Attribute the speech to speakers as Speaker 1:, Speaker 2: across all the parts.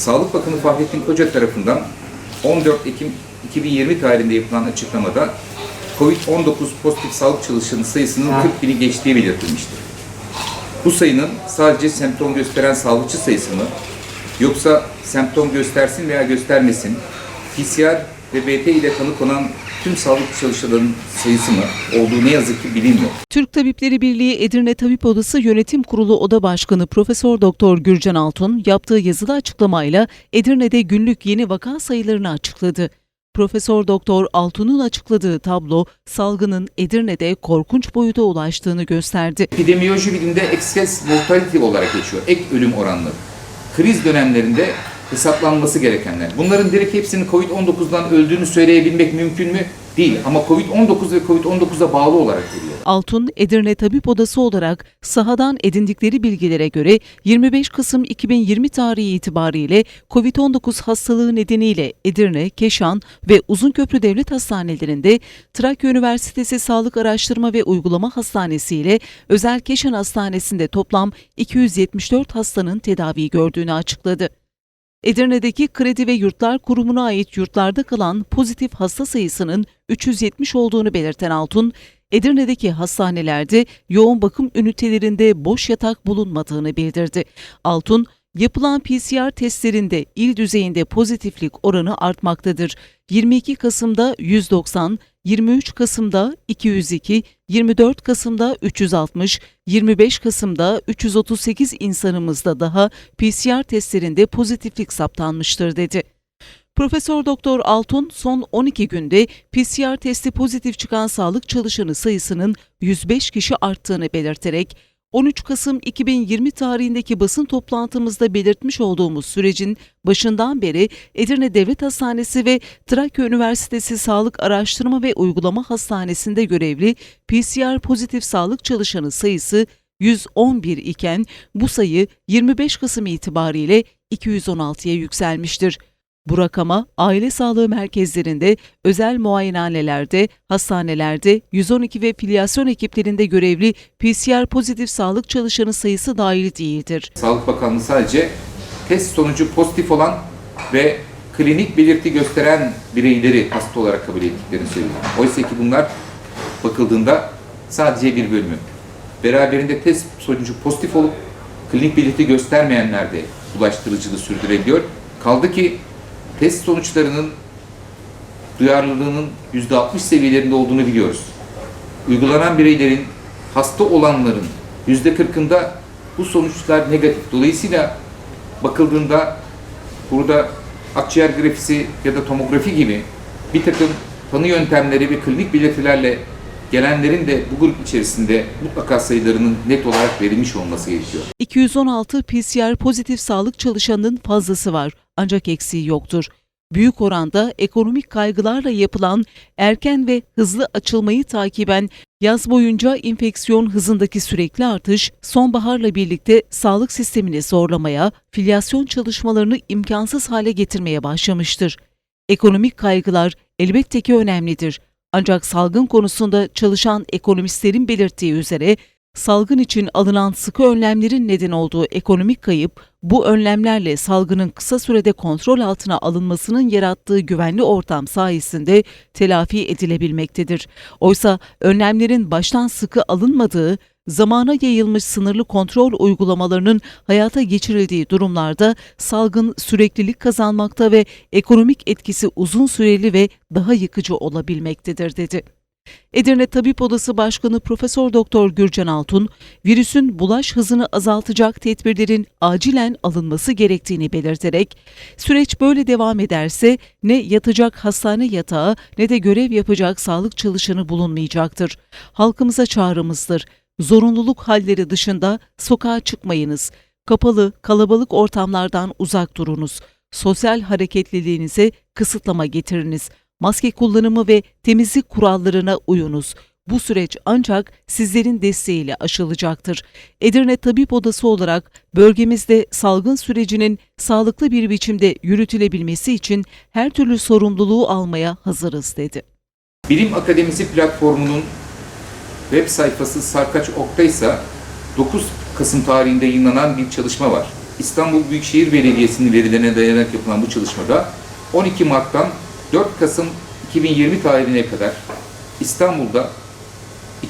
Speaker 1: Sağlık Bakanı Fahrettin Koca tarafından 14 Ekim 2020 tarihinde yapılan açıklamada COVID-19 pozitif sağlık çalışanı sayısının 40 bini geçtiği belirtilmiştir. Bu sayının sadece semptom gösteren sağlıkçı sayısı mı, yoksa semptom göstersin veya göstermesin, PCR ve BT ile tanı konan tüm sağlık çalışanların sayısı mı olduğu ne yazık ki bilinmiyor.
Speaker 2: Türk Tabipleri Birliği Edirne Tabip Odası Yönetim Kurulu Oda Başkanı Profesör Doktor Gürcan Altun yaptığı yazılı açıklamayla Edirne'de günlük yeni vaka sayılarını açıkladı. Profesör Doktor Altun'un açıkladığı tablo salgının Edirne'de korkunç boyuta ulaştığını gösterdi.
Speaker 1: Epidemiyoloji bilimde excess mortality olarak geçiyor. Ek ölüm oranları. Kriz dönemlerinde hesaplanması gerekenler. Bunların direkt hepsinin COVID-19'dan öldüğünü söyleyebilmek mümkün mü? Değil. Ama COVID-19 ve COVID-19'a bağlı olarak geliyor.
Speaker 2: Altun, Edirne Tabip Odası olarak sahadan edindikleri bilgilere göre 25 Kasım 2020 tarihi itibariyle COVID-19 hastalığı nedeniyle Edirne, Keşan ve Uzunköprü Devlet Hastanelerinde Trakya Üniversitesi Sağlık Araştırma ve Uygulama Hastanesi ile Özel Keşan Hastanesi'nde toplam 274 hastanın tedavi gördüğünü açıkladı. Edirne'deki Kredi ve Yurtlar Kurumu'na ait yurtlarda kalan pozitif hasta sayısının 370 olduğunu belirten Altun, Edirne'deki hastanelerde yoğun bakım ünitelerinde boş yatak bulunmadığını bildirdi. Altun, yapılan PCR testlerinde il düzeyinde pozitiflik oranı artmaktadır. 22 Kasım'da 190, 23 Kasım'da 202, 24 Kasım'da 360, 25 Kasım'da 338 insanımızda daha PCR testlerinde pozitiflik saptanmıştır dedi. Profesör Doktor Altun son 12 günde PCR testi pozitif çıkan sağlık çalışanı sayısının 105 kişi arttığını belirterek 13 Kasım 2020 tarihindeki basın toplantımızda belirtmiş olduğumuz sürecin başından beri Edirne Devlet Hastanesi ve Trakya Üniversitesi Sağlık Araştırma ve Uygulama Hastanesi'nde görevli PCR pozitif sağlık çalışanı sayısı 111 iken bu sayı 25 Kasım itibariyle 216'ya yükselmiştir. Bu rakama aile sağlığı merkezlerinde, özel muayenehanelerde, hastanelerde, 112 ve filyasyon ekiplerinde görevli PCR pozitif sağlık çalışanı sayısı dahil değildir.
Speaker 1: Sağlık Bakanlığı sadece test sonucu pozitif olan ve klinik belirti gösteren bireyleri hasta olarak kabul ettiklerini söylüyor. Oysa ki bunlar bakıldığında sadece bir bölümü. Beraberinde test sonucu pozitif olup klinik belirti göstermeyenler de bulaştırıcılığı sürdürebiliyor. Kaldı ki test sonuçlarının duyarlılığının %60 seviyelerinde olduğunu biliyoruz. Uygulanan bireylerin, hasta olanların %40'ında bu sonuçlar negatif. Dolayısıyla bakıldığında burada akciğer grafisi ya da tomografi gibi bir takım tanı yöntemleri ve klinik belirtilerle gelenlerin de bu grup içerisinde mutlaka sayılarının net olarak verilmiş olması gerekiyor.
Speaker 2: 216 PCR pozitif sağlık çalışanının fazlası var ancak eksiği yoktur. Büyük oranda ekonomik kaygılarla yapılan erken ve hızlı açılmayı takiben yaz boyunca enfeksiyon hızındaki sürekli artış sonbaharla birlikte sağlık sistemini zorlamaya, filyasyon çalışmalarını imkansız hale getirmeye başlamıştır. Ekonomik kaygılar elbette ki önemlidir. Ancak salgın konusunda çalışan ekonomistlerin belirttiği üzere salgın için alınan sıkı önlemlerin neden olduğu ekonomik kayıp bu önlemlerle salgının kısa sürede kontrol altına alınmasının yarattığı güvenli ortam sayesinde telafi edilebilmektedir. Oysa önlemlerin baştan sıkı alınmadığı, zamana yayılmış sınırlı kontrol uygulamalarının hayata geçirildiği durumlarda salgın süreklilik kazanmakta ve ekonomik etkisi uzun süreli ve daha yıkıcı olabilmektedir dedi. Edirne Tabip Odası Başkanı Profesör Doktor Gürcan Altun, virüsün bulaş hızını azaltacak tedbirlerin acilen alınması gerektiğini belirterek, süreç böyle devam ederse ne yatacak hastane yatağı ne de görev yapacak sağlık çalışanı bulunmayacaktır. Halkımıza çağrımızdır. Zorunluluk halleri dışında sokağa çıkmayınız. Kapalı, kalabalık ortamlardan uzak durunuz. Sosyal hareketliliğinize kısıtlama getiriniz maske kullanımı ve temizlik kurallarına uyunuz. Bu süreç ancak sizlerin desteğiyle aşılacaktır. Edirne Tabip Odası olarak bölgemizde salgın sürecinin sağlıklı bir biçimde yürütülebilmesi için her türlü sorumluluğu almaya hazırız dedi.
Speaker 1: Bilim Akademisi platformunun web sayfası Sarkaç Ok'ta ise 9 Kasım tarihinde yayınlanan bir çalışma var. İstanbul Büyükşehir Belediyesi'nin verilerine dayanarak yapılan bu çalışmada 12 Mart'tan 4 Kasım 2020 tarihine kadar İstanbul'da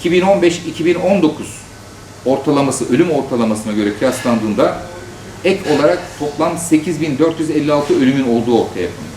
Speaker 1: 2015-2019 ortalaması, ölüm ortalamasına göre kıyaslandığında ek olarak toplam 8456 ölümün olduğu ortaya konuluyor.